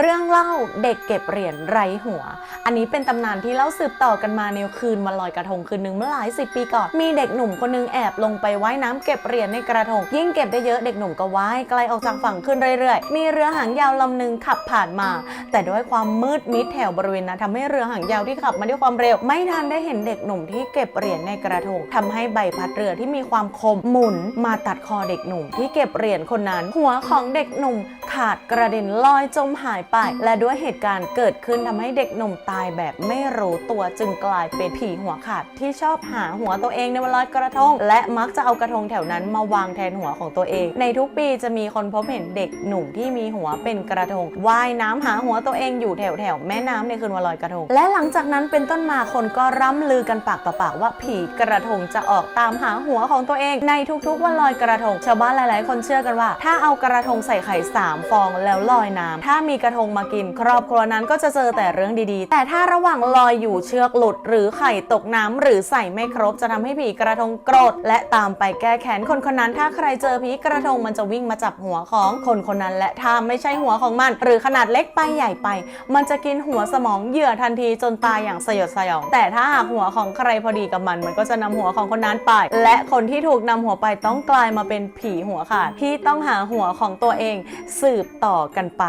เรื่องเล่าเด็กเก็บเหรียญไร้หัว อันนี้เป็นตำนานที่เล่าสืบต่อกันมาในคืนวันลอยกระทงคืนหนึ่งเมื่อหลายสิบปีก่อน มีเด็กหนุ่มคนหนึงแอบลงไปว่ายน้ำเก็บเหรียญในกระทง ยิ่งเก็บได้เยอะเด็กหนุ่มก็ว่ายไกลออกจากฝั่งขึ้นเรื่อยๆ มีเรือหางยาวลำหนึ่งขับผ่านมา แต่ด้วยความมืดมิดแถวบริเวณนั้นทำให้เรือหางยาวที่ขับมาด้วยความเร็ว ไม่ทันได้เห็นเด็กหนุ่มที่เก็บเหรียญในกระทงทำให้ใบพัดเรือที่มีความคมหมุนมาตัดคอเด็กหนุ่มที่เก็บเหรียญคนนั้น หัวของเด็กหนุ่ม ขาดกระเด็นลอยจมหายไป และด้วยเหตุการณ์เกิดขึ้นทำให้เด็กหนุ่มตายแบบไม่รู้ตัวจึงกลายเป็นผีหัวขาดที่ชอบหาหัวตัวเองในวันลอยกระทง และมักจะเอากระทงแถวนั้นมาวางแทนหัวของตัวเอง ในทุกปีจะมีคนพบเห็นเด็กหนุ่มที่มีหัวเป็นกระทงว่ายน้ำหาหัวตัวเองอยู่แถวแถวๆแม่น้ำในคืนวันลอยกระทง และหลังจากนั้นเป็นต้นมาคนก็ร่ำลือกันปากต่อปากว่าผีกระทงจะออกตามหาหัวของตัวเอง ในทุกๆวันลอยกระทง ชาวบ้านหลาย ๆ คนเชื่อกันว่า ถ้าเอากระทงใส่ไข่สามฟองแล้วลอยน้ำถ้ามีกระทงมากิน ครอบครัวนั้นก็จะเจอแต่เรื่องดีๆ แต่ถ้าระหว่างลอยอยู่เชือกหลุด หรือไข่ตกน้ำหรือใส่ไม่ครบจะทำให้ผีกระทงโกรธและตามไปแก้แค้นคนคนนั้นถ้าใครเจอผีกระทงมันจะวิ่งมาจับหัวของคนคนนั้น และถ้าไม่ใช่หัวของมัน หรือขนาดเล็กไปใหญ่ไป มันจะกินหัวสมองเหยื่อทันทีจนตายอย่างสยดสยอง แต่ถ้าหากหัวของใครพอดีกับมัน มันก็จะนำหัวของคนนั้นไป และคนที่ถูกนำหัวไปต้องกลายมาเป็นผีหัวขาดที่ต้องหาหัวของตัวเองสืสืบต่อกันไป